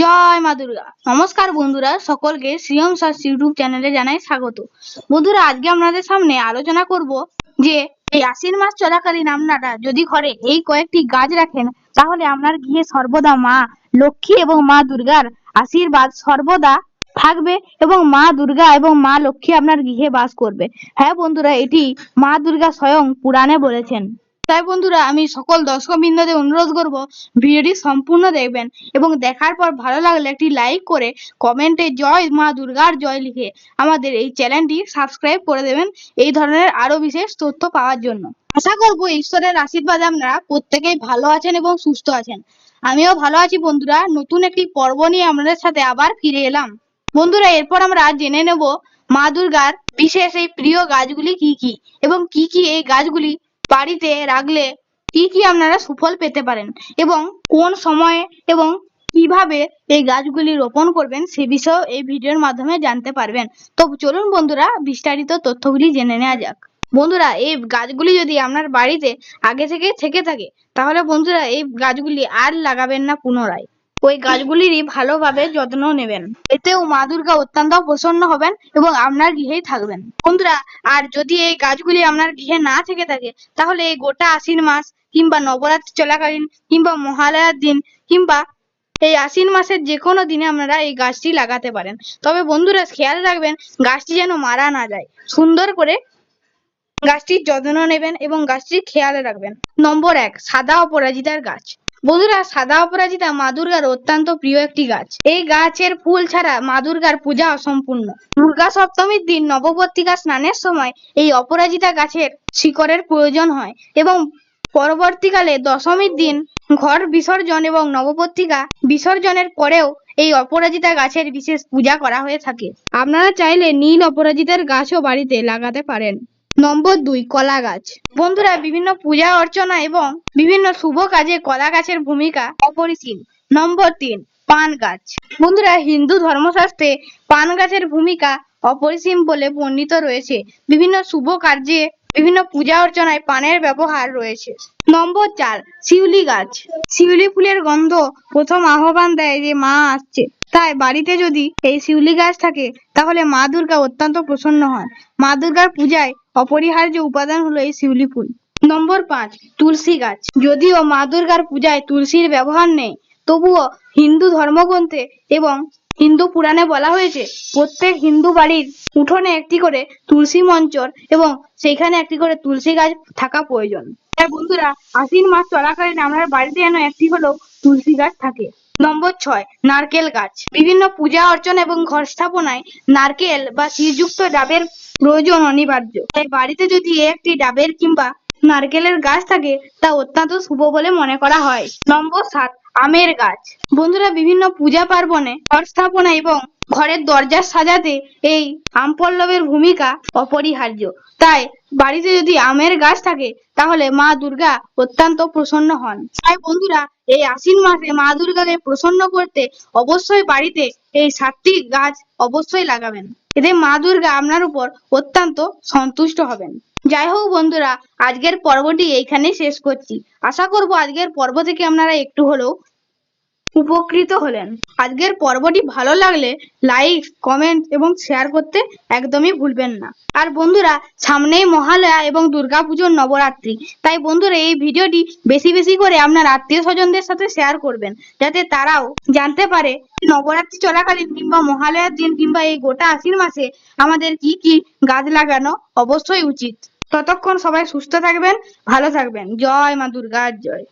জয় মা দুর্গা। নমস্কার বন্ধুরা, সকলকে শ্রীয়ম সার্চ ইউটিউব চ্যানেলে জানাই স্বাগত। বন্ধুরা, আজকে আপনাদের সামনে আলোচনা করব যে, এই আশ্বিন মাস চলাকালীন আপনারা যদি ঘরে এই কয়েকটি গাছ রাখেন, তাহলে আপনার গৃহে সর্বদা মা লক্ষ্মী এবং মা দুর্গার আশীর্বাদ সর্বদা থাকবে এবং মা দুর্গা এবং মা লক্ষ্মী আপনার গৃহে বাস করবে। হ্যাঁ বন্ধুরা, এটি মা দুর্গা স্বয়ং পুরাণে বলেছেন। তাই বন্ধুরা, আমি সকল দর্শক বৃন্দদের অনুরোধ করব, ভিডিওটি সম্পূর্ণ দেখবেন এবং দেখার পর ভালো লাগলে একটি লাইক করে কমেন্টে জয় মা দুর্গার জয় লিখে আমাদের এই চ্যানেলটি সাবস্ক্রাইব করে দেবেন। এই ধরনের আরও বিশেষ তথ্য পাওয়ার জন্য। আশা করব, ঈশ্বরের আশীর্বাদে আপনারা প্রত্যেকেই ভালো আছেন এবং সুস্থ আছেন। আমিও ভালো আছি বন্ধুরা, নতুন একটি পর্ব নিয়ে আপনাদের সাথে আবার ফিরে এলাম। বন্ধুরা, এরপর আমরা জেনে নেব মা দুর্গার বিশেষ এই প্রিয় গাছগুলি কি কি এবং কি কি এই গাছগুলি বাড়িতে রাখলে কি কি আপনারা সুফল পেতে পারেন? এবং কোন সময়ে এবং কীভাবে এই গাছগুলি রোপণ করবেন সে বিষয়েও এই ভিডিওর মাধ্যমে জানতে পারবেন। তো চলুন বন্ধুরা, বিস্তারিত তথ্যগুলি জেনে নেওয়া যাক। বন্ধুরা, এই গাছগুলি যদি আপনার বাড়িতে আগে থেকে থেকে থাকে, তাহলে বন্ধুরা এই গাছগুলি আর লাগাবেন না পুনরায়। ওই গাছগুলিরই ভালোভাবে যত্ন নেবেন। এতেও মা দুর্গা অত্যন্ত প্রসন্ন হবেন এবং আপনার গৃহেই থাকবেন। বন্ধুরা, আর যদি এই গাছগুলি আপনার গৃহে না থেকে থাকে, তাহলে এই গোটা আশ্বিন মাস কিংবা নবরাত্রি চলাকালীন কিংবা মহালয়ার দিন কিংবা এই আশ্বিন মাসের যে কোনো দিনে আপনারা এই গাছটি লাগাতে পারেন। তবে বন্ধুরা, খেয়াল রাখবেন, গাছটি যেন মারা না যায়। সুন্দর করে গাছটির যত্ন নেবেন এবং গাছটির খেয়াল রাখবেন। নম্বর এক, সাদা অপরাজিতার গাছ। বন্ধুরা, সাদা অপরাজিতা মা দুর্গার অত্যন্ত প্রিয় একটি গাছ। এই গাছের ফুল ছাড়া মা দুর্গার পূজা অসম্পূর্ণ। দুর্গা সপ্তমীর দিন নবপত্রিকা স্নানের সময় এই অপরাজিতা গাছের শিকড়ের প্রয়োজন হয় এবং পরবর্তীকালে দশমীর দিন ঘর বিসর্জন এবং নবপত্রিকা বিসর্জনের পরেও এই অপরাজিতা গাছের বিশেষ পূজা করা হয়ে থাকে। আপনারা চাইলে নীল অপরাজিতার গাছও বাড়িতে লাগাতে পারেন। নম্বর দুই কলা গাছ বন্ধুরা, বিভিন্ন পূজা অর্চনা এবং বিভিন্ন শুভ কাজে কলা গাছের ভূমিকা অপরিসীম। নম্বর তিন, পান গাছ। বন্ধুরা, হিন্দু ধর্মশাস্ত্রে পান গাছের ভূমিকা অপরিসীম বলে বর্ণিত রয়েছে। বিভিন্ন শুভ কার্যে বিভিন্ন পূজা অর্চনায় পানের ব্যবহার রয়েছে। নম্বর চার, শিউলি গাছ। শিউলি ফুলের গন্ধ প্রথম আহ্বান দেয় যে মা আসছে। তাই বাড়িতে যদি এই শিউলি গাছ থাকে, তাহলে মা দুর্গা অত্যন্ত প্রসন্ন হন। মা দুর্গার পূজায় অপরিহার্য উপাদান হলো এই শিউলি ফুল। নম্বর পাঁচ, তুলসী গাছ। যদিও মা দুর্গার পূজায় তুলসীর ব্যবহার নেই, তবুও হিন্দু ধর্মগ্রন্থে এবং হিন্দু পুরাণে বলা হয়েছে, প্রত্যেক হিন্দু বাড়ির উঠোনে একটি করে তুলসী মঞ্চর এবং সেইখানে একটি করে তুলসী গাছ থাকা প্রয়োজন। তাই বন্ধুরা, আশ্বিন মাস চলাকালীন আমার বাড়িতে যেন একটি হলেও তুলসী গাছ থাকে। নম্বর ছয়, নারকেল গাছ। বিভিন্ন পূজা অর্চনা এবং ঘর স্থাপনায় নারকেল বা শ্রীযুক্ত ডাবের প্রয়োজন অনিবার্য। তাই বাড়িতে যদি একটি ডাবের কিংবা নারকেলের গাছ থাকে, তা অত্যন্ত শুভ বলে মনে করা হয়। নম্বর সাত আমের গাছ। বন্ধুরা, বিভিন্ন পূজা পার্বণে ঘর স্থাপনা এবং ঘরের দরজা সাজাতে এই আম পল্লবের ভূমিকা অপরিহার্য। তাই বাড়িতে যদি আমের গাছ থাকে, তাহলে মা দুর্গা অত্যন্ত প্রসন্ন হন। তাই বন্ধুরা, এই আশ্বিন মাসে মা দুর্গাকে প্রসন্ন করতে অবশ্যই বাড়িতে এই সাতটি গাছ অবশ্যই লাগাবেন। এতে মা দুর্গা আপনার উপর অত্যন্ত সন্তুষ্ট হবেন। যাই হোক বন্ধুরা, আজকের পর্বটি এইখানেই শেষ করছি। আশা করব আজকের পর্ব থেকে আপনারা একটু হলেও উপকৃত হলেন। আজকের পর্বটি ভালো লাগলে লাইক কমেন্ট এবং শেয়ার করতে একদমই ভুলবেন না। আর বন্ধুরা, সামনেই মহালয়া এবং দুর্গাপুজোর নবরাত্রি। তাই বন্ধুরা, এই ভিডিওটি বেশি বেশি করে আপনার আত্মীয় স্বজনদের সাথে শেয়ার করবেন। যাতে তারাও জানতে পারে নবরাত্রি চলাকালীন কিংবা মহালয়ার দিন কিংবা এই গোটা আশ্বিন মাসে আমাদের কি কি গাছ লাগানো অবশ্যই উচিত। ততক্ষণ সবাই সুস্থ থাকবেন, ভালো থাকবেন। জয় মা দুর্গার জয়।